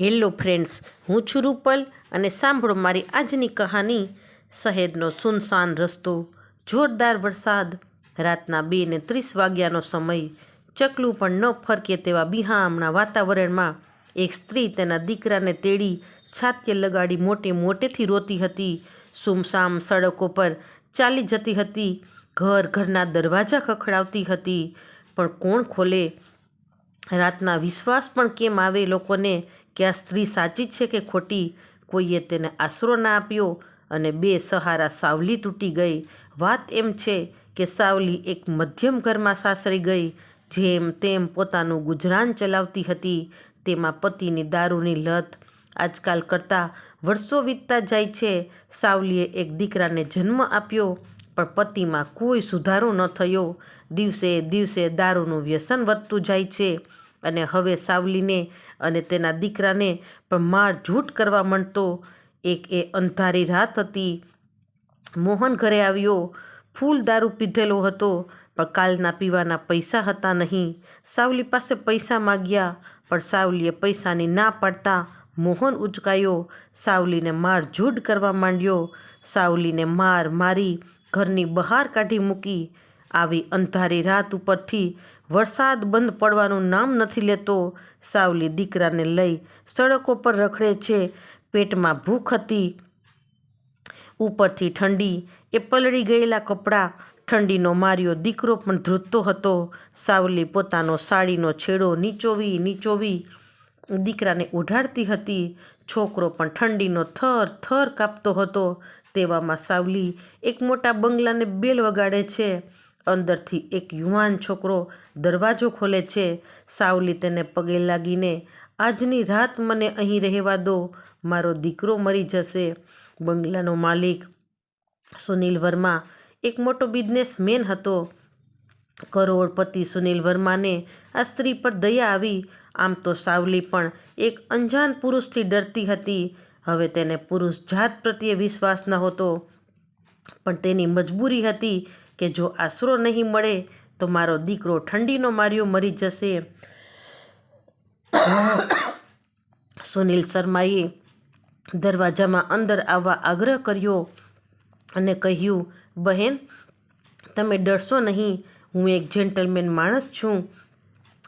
Hello friends, હું છું રૂપલ અને સાંભળો મારી આજની કહાની, શહેરનો સુનસાન રસ્તો, જોરદાર વરસાદ, રાતના બે ને ત્રીસ વાગ્યાનો સમય, ચકલું પણ ન ફરકે તેવા બિહામણા વાતાવરણમાં, એક સ્ત્રી તેના દીકરાને તેડી, છાતીએ લગાડી મોટે મોટેથી રોતી હતી, સુમસામ સડકો પર ચાલી જતી હતી, ઘર ઘરના દરવાજા ખખડાવતી હતી, પણ કોણ ખોલે? રાતના વિશ્વાસ પણ કેમ આવે લોકોને કે આ સ્ત્રી સાચી છે કે ખોટી? કોઈએ તેને આશરો ના આપ્યો અને બે સહારા સાવલી તૂટી ગઈ. વાત એમ છે કે સાવલી એક મધ્યમ ઘરમાં સાસરી ગઈ, જેમ તેમ પોતાનું ગુજરાન ચલાવતી હતી. તેમાં પતિની દારૂની લત આજકાલ કરતાં વર્ષો વીતતા જાય છે. સાવલીએ એક દીકરાને જન્મ આપ્યો, પણ પતિમાં કોઈ સુધારો ન થયો. દિવસે દિવસે દારૂનું વ્યસન વધતું જાય છે. અને હવે સાવલીને અને તેના દીકરાને પણ માર ઝૂટ કરવા માંડતો. એક એ અંધારી રાત હતી. મોહન ઘરે આવ્યો. ફૂલ દારૂ પીધેલો હતો, પણ કાલના પીવાના પૈસા હતા નહીં. સાવલી પાસે પૈસા માગ્યા, પણ સાવલીએ પૈસાની ના પાડતા મોહન ઉચકાયો. સાવલીને માર ઝૂડ કરવા માંડ્યો. સાવલીને માર મારી ઘરની બહાર કાઢી મૂકી. આવી અંધારી રાત ઉપરથી વરસાદ બંધ પડવાનું નામ નથી લેતો. સાવલી દીકરાને લઈ સડકો પર રખડે છે. પેટમાં ભૂખ હતી. ઉપરથી ઠંડી. એ પલળી ગયેલા કપડાં. ઠંડીનો માર્યો દીકરો પણ ધ્રુજતો હતો. સાવલી પોતાનો સાડીનો છેડો નીચોવી નીચોવી દીકરાને ઉઢાડતી હતી. છોકરો પણ ઠંડીનો થર થર કાપતો હતો. તેવામાં સાવલી એક મોટા બંગલાને બેલ વગાડે છે. અંદરથી એક યુવાન છોકરો દરવાજો ખોલે છે. સાવલી તેને પગે લાગીને, આજની રાત મને અહીં રહેવા દો, મારો દીકરો મરી જશે. બંગલાનો માલિક સુનિલ વર્મા એક મોટો બિઝનેસમેન હતો. કરોડપતિ સુનિલ વર્માને આ સ્ત્રી પર દયા આવી. આમ તો સાવલી પણ એક અંજાન પુરુષથી ડરતી હતી. હવે તેને પુરુષ જાત પ્રત્યે વિશ્વાસ ન હતો પણ તેની મજબૂરી હતી કે જો આશરો નહીં મળે તો મારો દીકરો ઠંડીનો માર્યો મરી જશે. સુનિલ શર્માએ દરવાજામાં અંદર આવવા આગ્રહ કર્યો અને કહ્યું, બહેન, તમે ડરશો નહીં. હું એક જેન્ટલમેન માણસ છું.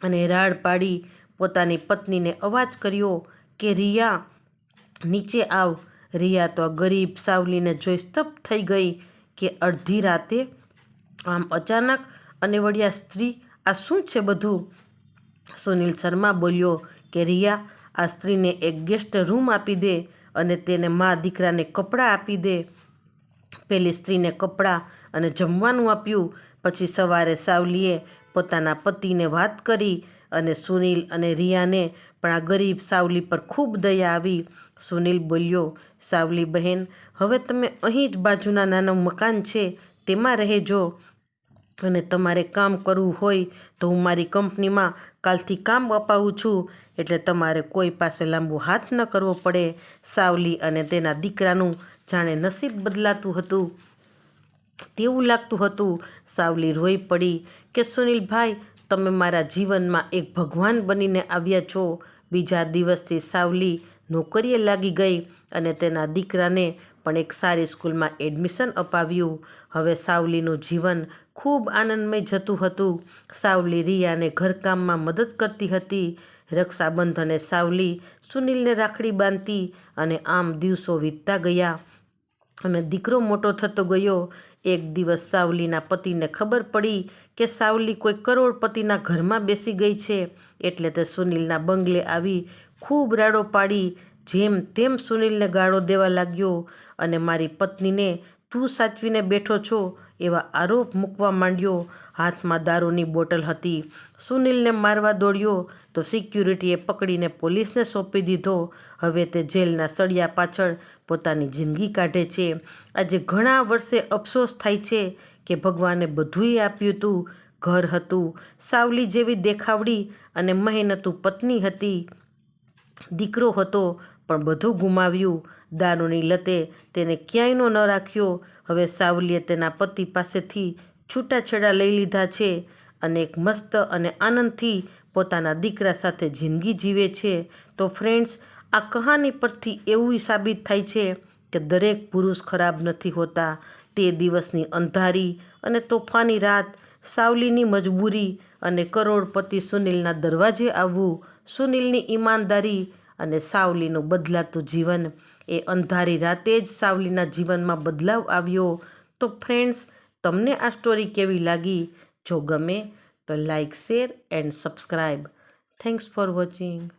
અને રાડ પાડી પોતાની પત્નીને અવાજ કર્યો કે, રિયા, નીચે આવ. રિયા તો ગરીબ સાવલીને જોઈ સ્તબ્ધ થઈ ગઈ કે અડધી રાતે આમ અચાનક અને વળિયા સ્ત્રી, આ શું છે બધું? સુનિલ શર્મા બોલ્યો કે, રિયા, આ સ્ત્રીને એક ગેસ્ટ રૂમ આપી દે અને તેને મા દીકરાને કપડાં આપી દે. પેલી સ્ત્રીને કપડાં અને જમવાનું આપ્યું. પછી સવારે સાવલીએ પોતાના પતિને વાત કરી અને સુનિલ અને રિયાને પણ આ ગરીબ સાવલી પર ખૂબ દયા આવી. સુનિલ બોલ્યો, સાવલી બહેન, હવે તમે અહીં જ બાજુના નાનું મકાન છે. તેમાં રહેજો અને તમારે કામ કરવું હોય તો હું મારી કંપનીમાં કાલથી કામ અપાવું છું. એટલે તમારે કોઈ પાસે લાંબુ હાથ ન કરવો પડે. સાવલી અને તેના દીકરાનું જાણે નસીબ બદલાતું હતું. તેવું લાગતું હતું. સાવલી રોઈ પડી કે, સુનિલભાઈ, તમે મારા જીવનમાં એક ભગવાન બનીને આવ્યા છો. બીજા દિવસથી સાવલી નોકરીએ લાગી ગઈ અને તેના દીકરાને પણ એક સારી સ્કૂલમાં એડમિશન અપાવ્યું. હવે સાવલીનું જીવન ખૂબ આનંદમય જતું હતું. સાવલી રિયાને ઘરકામમાં મદદ કરતી હતી. રક્ષાબંધને સાવલી સુનિલને રાખડી બાંધતી અને આમ દિવસો વીતતા ગયા. અને દીકરો મોટો થતો ગયો. એક દિવસ સાવલીના પતિને ખબર પડી કે સાવલી કોઈ કરોડપતિના ઘરમાં બેસી ગઈ છે. એટલે તે સુનિલના બંગલે આવી ખૂબ રાડો પાડી જેમ તેમ સુનિલને ગાળો દેવા લાગ્યો અને મારી પત્નીને, તું સાચવીને બેઠો છો? એવા આરોપ મૂકવા માંડ્યો. હાથમાં દારૂની બોટલ હતી. સુનિલને મારવા દોડ્યો તો સિક્યુરિટીએ પકડીને પોલીસને સોંપી દીધો. હવે તે જેલના સળિયા પાછળ પોતાની જિંદગી કાઢે છે. આજે ઘણા વર્ષે અફસોસ થાય છે કે ભગવાને બધુંય આપ્યું હતું ઘર હતું, સાવલી જેવી દેખાવડી અને મહેનતું પત્ની હતી. દીકરો હતો, પણ બધું ગુમાવ્યું. દારૂની લતે તેને ક્યાંયનો ન રાખ્યો હવે સાવલીએ તેના પતિ પાસેથી છૂટાછેડા લઈ લીધા છે અને એક મસ્ત અને આનંદથી પોતાના દીકરા સાથે જિંદગી જીવે છે. તો ફ્રેન્ડ્સ, આ કહાની પરથી એવું સાબિત થાય છે કે દરેક પુરુષ ખરાબ નથી હોતા. તે દિવસની અંધારી અને તોફાની રાત, સાવલીની મજબૂરી અને કરોડપતિ સુનિલના દરવાજે આવવું સુનિલની ઈમાનદારી અને સાવલીનું બદલાતું જીવન. એ અંધારી રાતે જ સાવલીના જીવનમાં બદલાવ આવ્યો. તો ફ્રેન્ડ્સ, તમને આ સ્ટોરી કેવી લાગી? જો ગમે તો like, share and subscribe. Thanks for watching.